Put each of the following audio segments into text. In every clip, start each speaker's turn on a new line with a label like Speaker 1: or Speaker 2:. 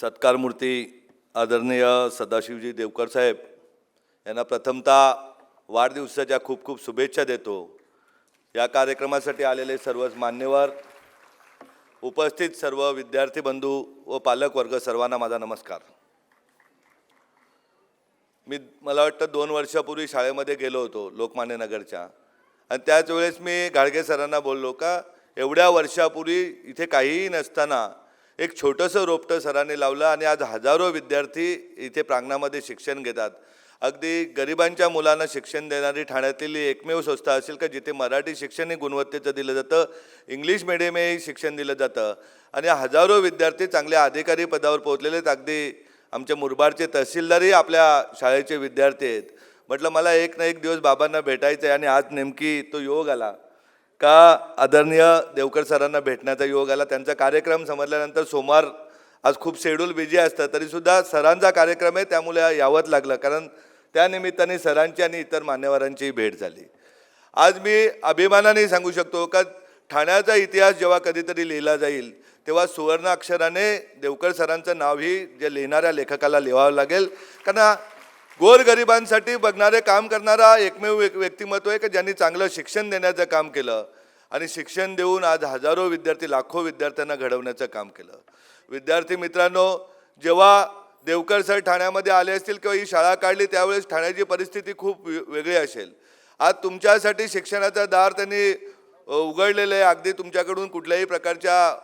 Speaker 1: सत्कारमूर्ती आदरणीय सदाशिवजी देवकर साहेब यांना प्रथमतः वाढदिवसाच्या खूप खूप शुभेच्छा देतो. या कार्यक्रमासाठी आलेले सर्वच मान्यवर उपस्थित सर्व विद्यार्थी बंधू व पालक वर्ग सर्वांना माझा नमस्कार. मी मला वाटतं दोन वर्षापूर्वी शाळेमध्ये गेलो होतो लोकमान्य नगरच्या. आणि त्याच वेळेस मी गाडगे सरांना बोललो का एवढ्या वर्षापूर्वी इथे काहीही नसताना एक छोटंसं रोपटं सरांनी लावलं आणि आज हजारो विद्यार्थी इथे प्रांगणामध्ये शिक्षण घेतात. अगदी गरिबांच्या मुलांना शिक्षण देणारी ठाण्यातील एकमेव संस्था असेल का जिथे मराठी शिक्षणही गुणवत्तेचं दिलं जातं इंग्लिश मिडियमही शिक्षण दिलं जातं? आणि हजारो विद्यार्थी चांगल्या अधिकारी पदावर पोहोचलेले आहेत. अगदी आमच्या मुरबाडचे तहसीलदारही आपल्या शाळेचे विद्यार्थी आहेत. म्हटलं मला एक ना एक दिवस बाबांना भेटायचं आहे आणि आज नेमकी तो योग आला. का आदरणीय देवकर सरांना भेटण्याचा योग आला? त्यांचा कार्यक्रम समजल्यानंतर सोमवार आज खूप शेड्यूल बिझी असतं तरीसुद्धा सरांचा कार्यक्रम आहे त्यामुळे यावंच लागलं. कारण त्यानिमित्ताने सरांची आणि इतर मान्यवरांचीही भेट झाली. आज मी अभिमानाने सांगू शकतो का ठाण्याचा इतिहास जेव्हा कधीतरी लिहिला जाईल तेव्हा सुवर्ण अक्षराने देवकर सरांचं नावही जे लिहिणाऱ्या लेखकाला लिहावं लागेल. कारण गोरगरिबांसाठी बघणारे काम करणारा एकमेव व्यक- व्यक्तिमत्व आहे की ज्यांनी चांगलं शिक्षण देण्याचं काम केलं. आणि शिक्षण देऊन आज हजारो विद्यार्थी लाखो विद्यार्थ्यांना घडवण्याचं काम केलं. विद्यार्थी मित्रांनो जेव्हा देवकर सर ठाण्यामध्ये आले असतील किंवा ही शाळा काढली त्यावेळेस ठाण्याची परिस्थिती खूप वेगळी असेल. आज तुमच्यासाठी शिक्षणाचं दार त्यांनी उघडलेलं आहे. अगदी तुमच्याकडून कुठल्याही प्रकारच्या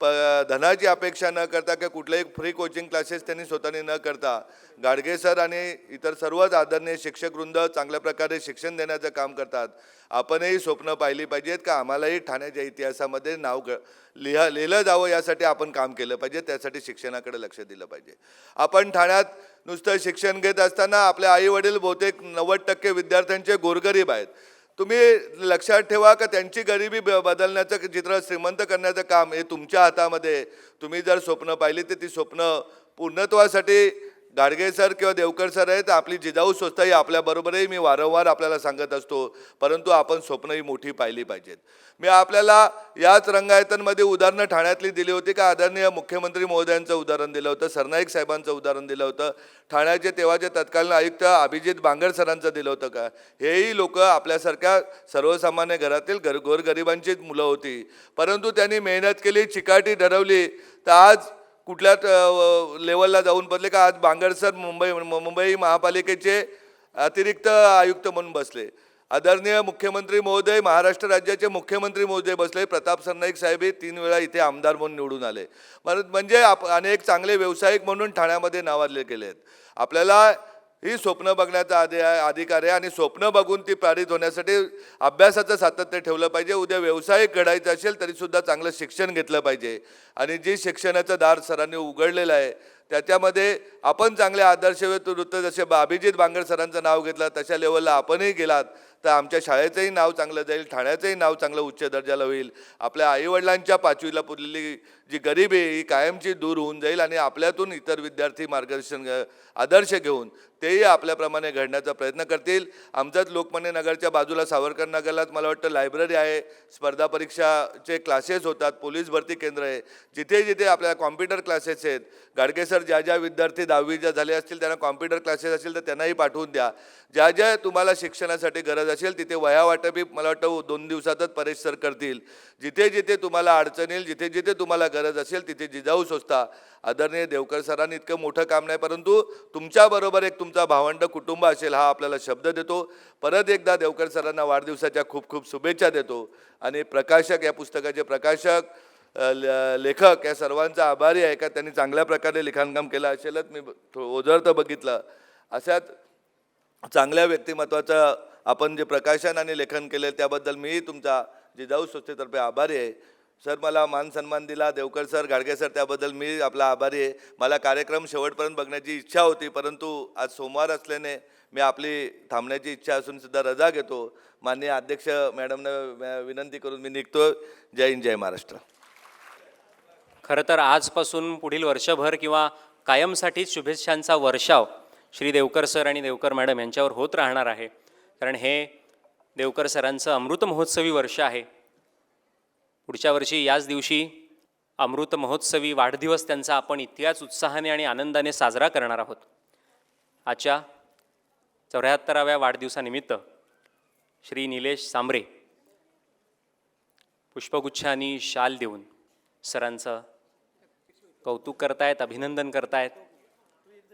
Speaker 1: प धनाची अपेक्षा न करता किंवा कुठल्याही फ्री कोचिंग क्लासेस त्यांनी स्वतःने न करता गाडगे सर आणि इतर सर्वच आदरणीय शिक्षकवृंद चांगल्या प्रकारे शिक्षण देण्याचं काम करतात. आपणही स्वप्न पाहिली पाहिजेत का? आम्हालाही ठाण्याच्या इतिहासामध्ये नाव ग लिहा लिहिलं जावं यासाठी आपण काम केलं पाहिजे त्यासाठी शिक्षणाकडे लक्ष दिलं पाहिजे. आपण ठाण्यात नुसतं शिक्षण घेत असताना आपले आईवडील बहुतेक नव्वद टक्के विद्यार्थ्यांचे गोरगरीब आहेत. तुम्ही लक्षात ठेवा का त्यांची गरिबी ब- बदलण्याचं चित्र श्रीमंत करण्याचं काम हे तुमच्या हातामध्ये तुम्ही जर स्वप्न पाहिली तर ती स्वप्न पूर्णत्वासाठी गाडगे सर किंवा देवकर सर आहेत आपली जिजाऊ संस्था ही आपल्याबरोबरही मी वारंवार आपल्याला सांगत असतो. परंतु आपण स्वप्नही मोठी पाहिली पाहिजेत. मी आपल्याला याच रंगायतनमध्ये उदाहरणं ठाण्यातली दिली होती का? आदरणीय मुख्यमंत्री महोदयांचं उदाहरण दिलं होतं सरनाईक साहेबांचं उदाहरण दिलं होतं ठाण्याचे तेव्हाचे तत्कालीन आयुक्त अभिजित बांगर सरांचं दिलं होतं का? हेही लोक आपल्यासारख्या सर्वसामान्य घरातील घर गोरगरिबांचीच मुलं होती. परंतु त्यांनी मेहनत केली चिकाटी ठरवली. तर आज कुठल्याच लेवलला जाऊन बसले का आज बांगडसर मुंबई मुंबई महापालिकेचे अतिरिक्त आयुक्त म्हणून बसले. आदरणीय मुख्यमंत्री महोदय महाराष्ट्र राज्याचे मुख्यमंत्री महोदय बसले. प्रताप सरनाईक साहेब हे तीन वेळा इथे आमदार म्हणून निवडून आले. म्हणजे आप अनेक चांगले व्यावसायिक म्हणून ठाण्यामध्ये नावाजले गेले आहेत आपल्याला ही स्वप्न बघण्याचा आधी अधिकार आहे आणि स्वप्न बघून ती पारित होण्यासाठी अभ्यासाचं सातत्य ठेवलं पाहिजे. उद्या व्यवसाय घडायचं असेल तरीसुद्धा चांगलं शिक्षण घेतलं पाहिजे. आणि जे शिक्षणाचं दार सरांनी उघडलेलं आहे त्याच्यामध्ये आपण चांगले आदर्श वृत्त जसे अभिजित बांगर सरांचं नाव घेतलं तशा लेवलला आपणही गेलात तर आमच्या शाळेचंही नाव चांगलं जाईल ठाण्याचंही नाव चांगलं उच्च दर्जाला होईल. आपल्या आईवडिलांच्या पाचवीला पुरलेली जी गरिबी आहे ही कायमची दूर होऊन जाईल आणि आपल्यातून इतर विद्यार्थी मार्गदर्शन आदर्श घेऊन तेही आपल्याप्रमाणे घडण्याचा प्रयत्न करतील. आमच्याच लोकमान्य नगरच्या बाजूला सावरकर नगरलाच मला वाटतं लायब्ररी आहे. स्पर्धा परीक्षाचे क्लासेस होतात. पोलीस भरती केंद्र आहे. जिथे जिथे आपल्याला कॉम्प्युटर क्लासेस आहेत गाडगे सर ज्या ज्या विद्यार्थी दहावीच्या झाले असतील त्यांना कॉम्प्युटर क्लासेस असतील तर त्यांनाही पाठवून द्या. ज्या ज्या तुम्हाला शिक्षणासाठी गरज असेल तिथे वया वाटपी मला वाटतं दोन दिवसातच परेश सर करतील. जिथे जिथे तुम्हाला अडचण येईल जिथे जिथे तुम्हाला गरज असेल तिथे जिजाऊ संस्था आदरणीय देवकर सरांनी इतकं मोठं काम नाही परंतु तुमच्याबरोबर एक तुमचा भावंड कुटुंब असेल हा आपल्याला शब्द देतो. परत एकदा देवकर सरांना वाढदिवसाच्या खूप खूप शुभेच्छा देतो. आणि प्रकाशक या पुस्तकाचे प्रकाशक लेखक या सर्वांचा आभारी आहे का त्यांनी चांगल्या प्रकारे लिखाणकाम केलं असेलच मी थो- ओझरतं बघितलं. अशाच चांगल्या व्यक्तिमत्वाचं आपण जे प्रकाशन आणि लेखन केले त्याबद्दल मीही तुमचा जिजाऊ संस्थेतर्फे आभारी आहे. सर मला मान सन्मान दिला. देवकर सर गाडगे सर त्याबद्दल मी आपला आभारी आहे. मला कार्यक्रम शेवटपर्यंत बघण्याची इच्छा होती परंतु आज सोमवार असल्याने मी आपली थांबण्याची इच्छा असून सुद्धा रजा घेतो. माननीय अध्यक्ष मॅडमनं विनंती करून मी निघतो. जय हिंद जय महाराष्ट्र.
Speaker 2: खरं तर आजपासून पुढील वर्षभर किंवा कायमसाठीच शुभेच्छांचा वर्षाव श्री देवकर सर आणि देवकर मॅडम यांच्यावर होत राहणार आहे. कारण हे देवकर सरांचं अमृत महोत्सवी वर्ष आहे. पुढच्या वर्षी याच दिवशी अमृत महोत्सवी वाढदिवस त्यांचा आपण इतक्याच उत्साहाने आणि आनंदाने साजरा करणार आहोत. आजच्या चौऱ्याहत्तराव्या वाढदिवसानिमित्त श्री निलेश सांबरे पुष्पगुच्छ आणि शाल देऊन सरांचं कौतुक करतायत अभिनंदन करतायत.